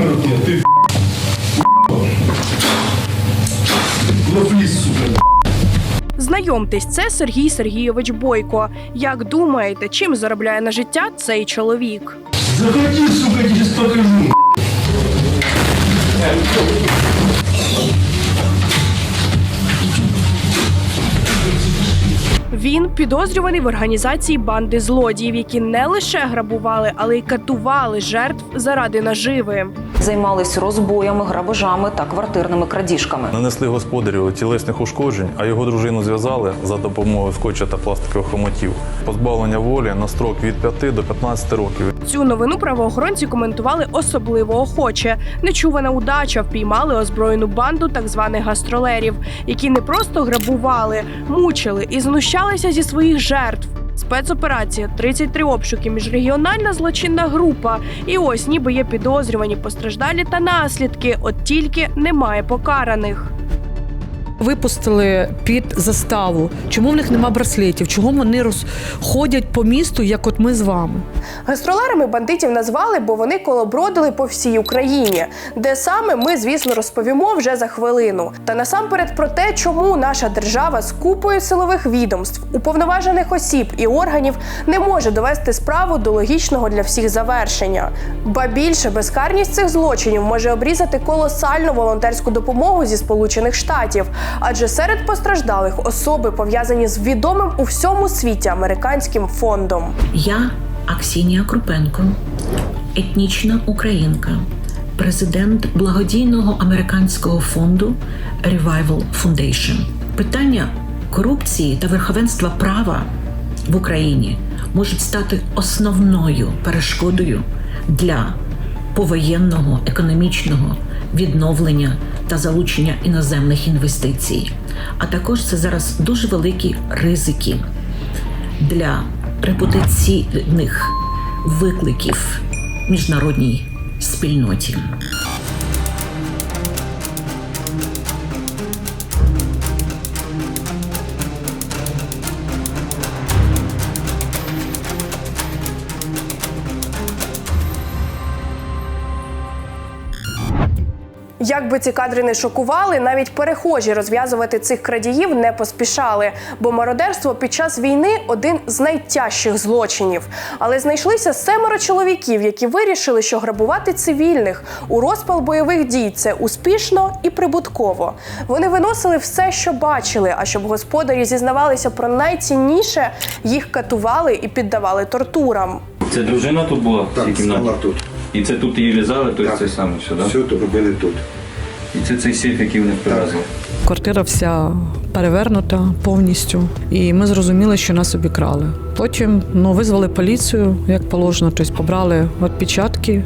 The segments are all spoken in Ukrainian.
камеру тебе, ты Лофліс, сука. Знайомтесь, це Сергій Сергійович Бойко. Як думаєте, чим заробляє на життя цей чоловік? Заходи, сука, тебе покажу. Він підозрюваний в організації банди злодіїв, які не лише грабували, але й катували жертв заради наживи. Займались розбоями, грабежами та квартирними крадіжками. Нанесли господарю тілесних ушкоджень, а його дружину зв'язали за допомогою скотча та пластикових хомутів. Позбавлення волі на строк від 5 до 15 років. Цю новину правоохоронці коментували особливо охоче. Нечувана удача впіймали озброєну банду так званих гастролерів, які не просто грабували, мучили і знущалися зі своїх жертв. Спецоперація, 33 обшуки, міжрегіональна злочинна група. І ось ніби є підозрювані постраждалі та наслідки, от тільки немає покараних. Випустили під заставу. Чому в них нема браслетів? Чому вони розходять по місту, як от ми з вами? Гастролерами бандитів назвали, бо вони колобродили по всій Україні, де саме ми, звісно, розповімо вже за хвилину. Та насамперед про те, чому наша держава з купою силових відомств, уповноважених осіб і органів не може довести справу до логічного для всіх завершення. Ба більше безкарність цих злочинів може обрізати колосальну волонтерську допомогу зі Сполучених Штатів, адже серед постраждалих особи пов'язані з відомим у всьому світі американським фондом. Я Аксінія Крупенко, етнічна українка, президент благодійного американського фонду Revival Foundation. Питання корупції та верховенства права в Україні можуть стати основною перешкодою для повоєнного економічного відновлення та залучення іноземних інвестицій. А також це зараз дуже великі ризики для репутаційних викликів міжнародній спільноті. Як би ці кадри не шокували, навіть перехожі розв'язувати цих крадіїв не поспішали, бо мародерство під час війни один з найтяжчих злочинів. Але знайшлися семеро чоловіків, які вирішили, що грабувати цивільних у розпал бойових дій це успішно і прибутково. Вони виносили все, що бачили. А щоб господарі зізнавалися про найцінніше, їх катували і піддавали тортурам. Це дружина тут була в цій кімнаті? стала тут. І це тут її в'язали, то Так. це саме все, так? Все то робили тут. І це цей сейф, який вони привезли. Квартира вся перевернута повністю, і ми зрозуміли, що нас обікрали. Потім ну, визвали поліцію, як положено, тобто побрали відпечатки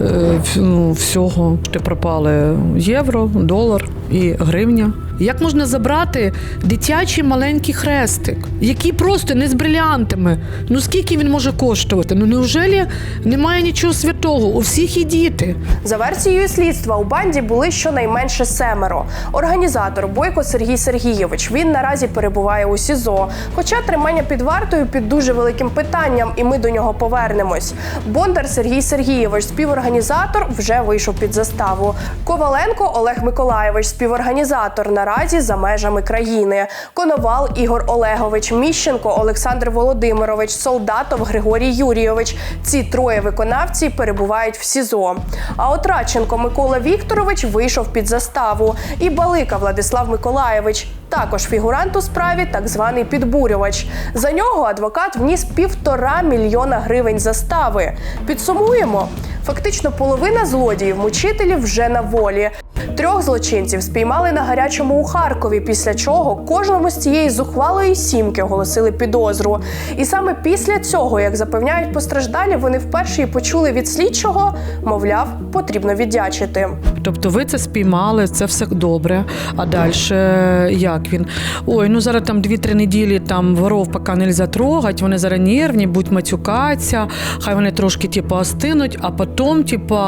е, ну, всього. Де пропали євро, долар і гривня. Як можна забрати дитячий маленький хрестик, який просто не з брилянтами? Ну скільки він може коштувати? Ну неужели немає нічого святого? У всіх є діти. За версією слідства у банді були щонайменше семеро. Організатор Бойко Сергій Сергійович. Він наразі перебуває у СІЗО. Хоча тримання під вартою під дуже великим питанням, і ми до нього повернемось. Бондар Сергій Сергійович, співорганізатор, вже вийшов під заставу. Коваленко Олег Миколаєвич, співорганізатор, наразі за межами країни. Коновал Ігор Олегович, Міщенко Олександр Володимирович, Солдатов Григорій Юрійович. Ці троє виконавці перебувають в СІЗО. А от Радченко Микола Вікторович вийшов під заставу. І Балика Владислав Миколаєвич. Також фігурант у справі, так званий підбурювач. За нього адвокат вніс півтора мільйона гривень застави. Підсумуємо. Фактично половина злодіїв мучителів вже на волі. Трьох злочинців спіймали на гарячому у Харкові, після чого кожному з цієї зухвалої сімки оголосили підозру. І саме після цього, як запевняють постраждалі, вони вперше і почули від слідчого, мовляв, потрібно віддячити. Тобто ви це спіймали, це все добре. А далі як він? Ой, ну зараз там 2-3 неділі там воров поки не трогати, вони зараз нервні, будуть матюкатися, хай вони трошки типу, остинуть, а потім, типу,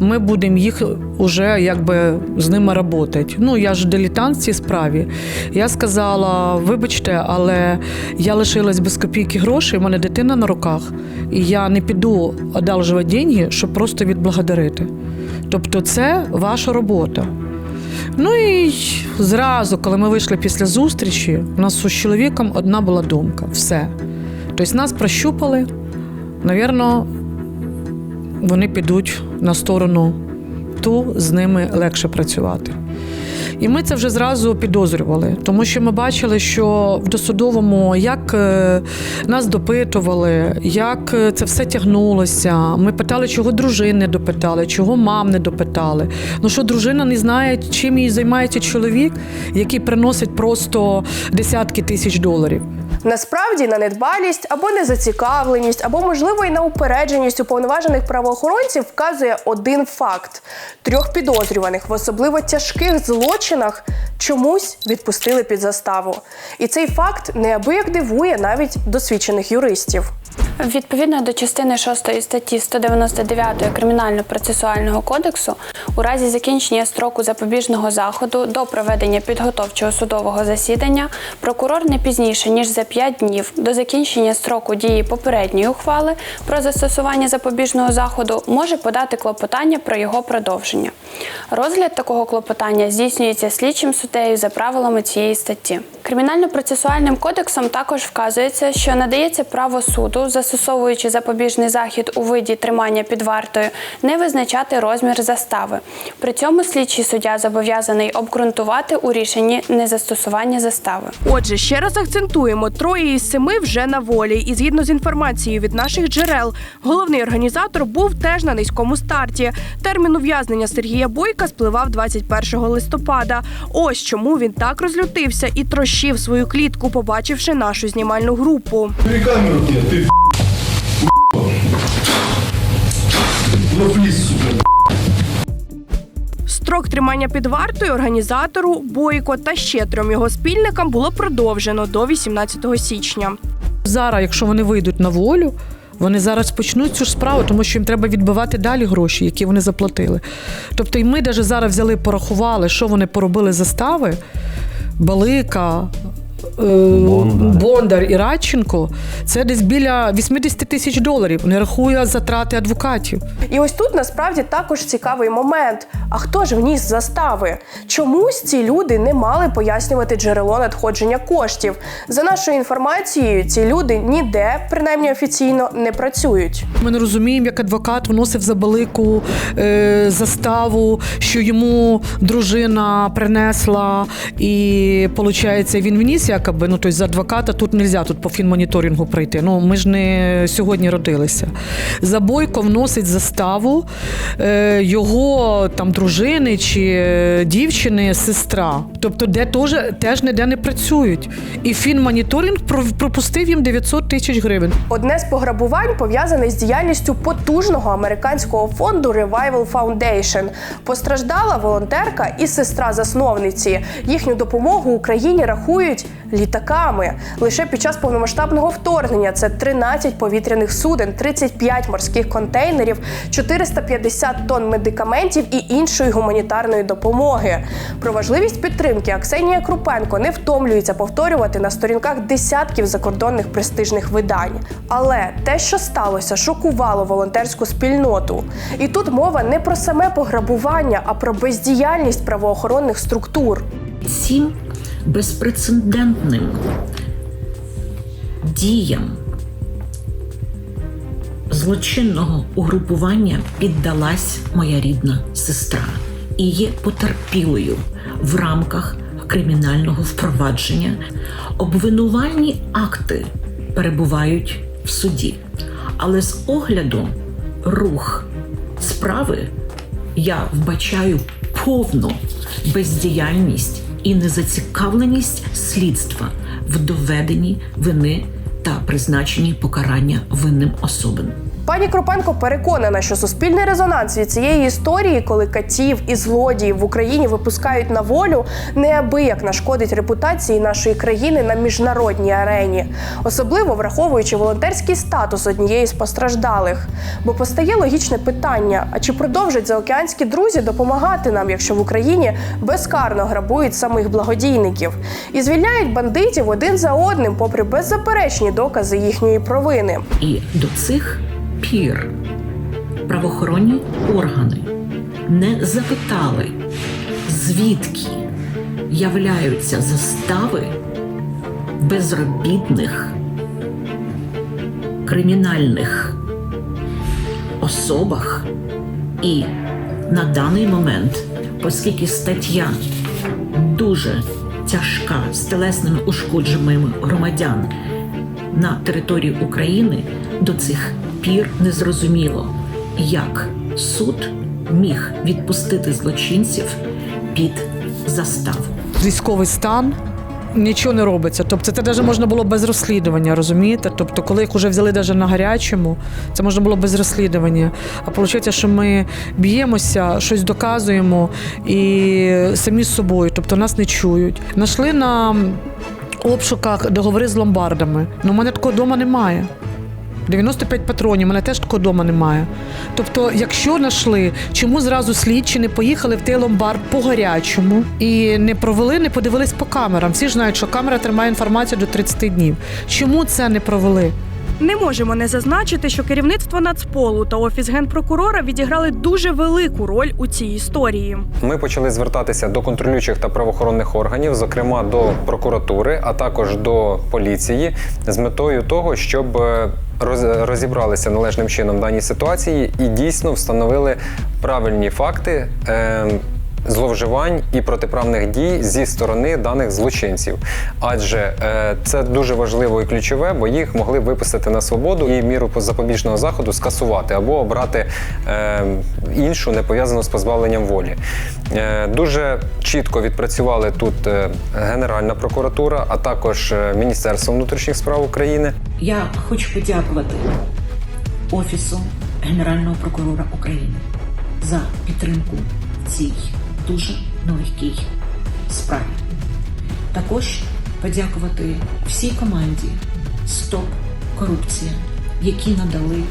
ми будемо їх уже якби з ними працювати. Ну, я ж дилетант в цій справі. Я сказала: вибачте, але я лишилась без копійки грошей, у мене дитина на руках, і я не піду одалжувати деньги, щоб просто відблагодарити. Тобто, це ваша робота. Ну і зразу, коли ми вийшли після зустрічі, у нас з чоловіком одна була думка: все. Тобто нас прощупали, навірно, вони підуть на сторону ту, з ними легше працювати. І ми це вже зразу підозрювали, тому що ми бачили, що в досудовому як е, нас допитували, як е, це все тягнулося. Ми питали, чого дружин не допитали, чого мам не допитали. Ну що дружина не знає, чим їй займається чоловік, який приносить просто десятки тисяч доларів. Насправді на недбалість або незацікавленість, або можливо і на упередженість уповноважених правоохоронців вказує один факт: трьох підозрюваних в особливо тяжких злочинах чомусь відпустили під заставу. І цей факт неабияк дивує навіть досвідчених юристів. Відповідно до частини 6 статті 199 Кримінально-процесуального кодексу, у разі закінчення строку запобіжного заходу до проведення підготовчого судового засідання прокурор не пізніше ніж за 5 днів до закінчення строку дії попередньої ухвали про застосування запобіжного заходу може подати клопотання про його продовження. Розгляд такого клопотання здійснюється слідчим суддею за правилами цієї статті. Кримінально-процесуальним кодексом також вказується, що надається право суду, застосовуючи запобіжний захід у виді тримання під вартою, не визначати розмір застави. При цьому слідчий суддя зобов'язаний обґрунтувати у рішенні незастосування застави. Отже, ще раз акцентуємо: троє із семи вже на волі. І згідно з інформацією від наших джерел, головний організатор був теж на низькому старті. Термін ув'язнення Сергія Бойка спливав 21 листопада. Ось чому він так розлютився і трощив свою клітку, побачивши нашу знімальну групу. Камеру мне, Ну, сука. Строк тримання під вартою організатору Бойко та ще трьом його спільникам було продовжено до 18 січня. Зараз, якщо вони вийдуть на волю, вони зараз почнуть цю ж справу, тому що їм треба відбивати далі гроші, які вони заплатили. Тобто, і ми навіть зараз взяли, порахували, що вони поробили застави. Балика. Бондар. Бондар і Радченко це десь біля 80 тисяч доларів. Не рахує затрати адвокатів. І ось тут насправді також цікавий момент. А хто ж вніс застави? Чомусь ці люди не мали пояснювати джерело надходження коштів. За нашою інформацією, ці люди ніде, принаймні офіційно, не працюють. Ми не розуміємо, як адвокат вносив за балику е, заставу, що йому дружина принесла, і виходить, він вніс якоби, ну тобто за адвоката тут не можна тут по фінмоніторингу пройти. Ну ми ж не сьогодні родилися. За Бойко вносить заставу е, його там дружини чи е, дівчини, сестра. Тобто, де теж, теж ніде не працюють. І фінмоніторинг про- пропустив їм 900 тисяч гривень. Одне з пограбувань пов'язане з діяльністю потужного американського фонду Revival Foundation. Постраждала волонтерка і сестра засновниці. Їхню допомогу Україні рахують літаками. Лише під час повномасштабного вторгнення це 13 повітряних суден, 35 морських контейнерів, 450 тонн медикаментів і іншої гуманітарної допомоги. Про важливість підтримки Аксенія Крупенко не втомлюється повторювати на сторінках десятків закордонних престижних видань. Але те, що сталося, шокувало волонтерську спільноту. І тут мова не про саме пограбування, а про бездіяльність правоохоронних структур. Цим безпрецедентним діям злочинного угрупування піддалась моя рідна сестра і є потерпілою в рамках кримінального впровадження. Обвинувальні акти перебувають в суді, але з огляду рух справи я вбачаю повну бездіяльність і незацікавленість слідства в доведенні вини та призначенні покарання винним особам. Пані Кропенко переконана, що суспільний резонанс від цієї історії, коли катів і злодіїв в Україні випускають на волю, неабияк нашкодить репутації нашої країни на міжнародній арені, особливо враховуючи волонтерський статус однієї з постраждалих. Бо постає логічне питання: а чи продовжать заокеанські друзі допомагати нам, якщо в Україні безкарно грабують самих благодійників і звільняють бандитів один за одним, попри беззаперечні докази їхньої провини? І до цих пір. Правоохоронні органи не запитали, звідки являються застави безробітних кримінальних особах, і на даний момент, оскільки стаття дуже тяжка з телесними ушкодженнями громадян на території України, до цих пір не зрозуміло, як суд міг відпустити злочинців під заставу. Військовий стан. Нічого не робиться. Тобто це навіть можна було без розслідування, розумієте? Тобто, коли їх вже взяли навіть на гарячому, це можна було без розслідування. А виходить, що ми б'ємося, щось доказуємо і самі з собою, тобто нас не чують. Нашли на обшуках договори з ломбардами. Ну, мене такого вдома немає. 95 патронів, мене теж такого вдома немає. Тобто, якщо знайшли, чому зразу слідчі не поїхали в той ломбард по гарячому і не провели, не подивились по камерам. Всі ж знають, що камера тримає інформацію до 30 днів. Чому це не провели? Не можемо не зазначити, що керівництво Нацполу та офіс генпрокурора відіграли дуже велику роль у цій історії. Ми почали звертатися до контролюючих та правоохоронних органів, зокрема до прокуратури, а також до поліції, з метою того, щоб е, розібралися належним чином в даній ситуації і дійсно встановили правильні факти. е, Зловживань і протиправних дій зі сторони даних злочинців, адже е, це дуже важливо і ключове, бо їх могли випустити на свободу і міру запобіжного заходу скасувати або обрати е, іншу, не пов'язану з позбавленням волі. Е, дуже чітко відпрацювали тут Генеральна прокуратура, а також Міністерство внутрішніх справ України. Я хочу подякувати Офісу Генерального прокурора України за підтримку цій дуже нелегкій справі. Також подякувати всій команді Стоп Корупція, які надали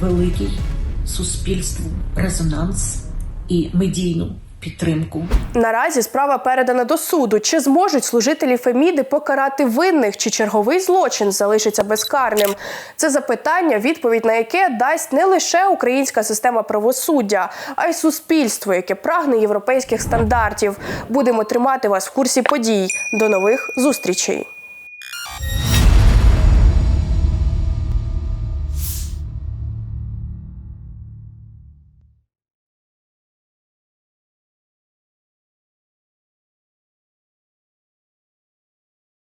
великий суспільству резонанс і медійну підтримку Наразі справа передана до суду. Чи зможуть служителі Феміди покарати винних, чи черговий злочин залишиться безкарним? Це запитання, відповідь на яке дасть не лише українська система правосуддя, а й суспільство, яке прагне європейських стандартів. Будемо тримати вас в курсі подій. До нових зустрічей.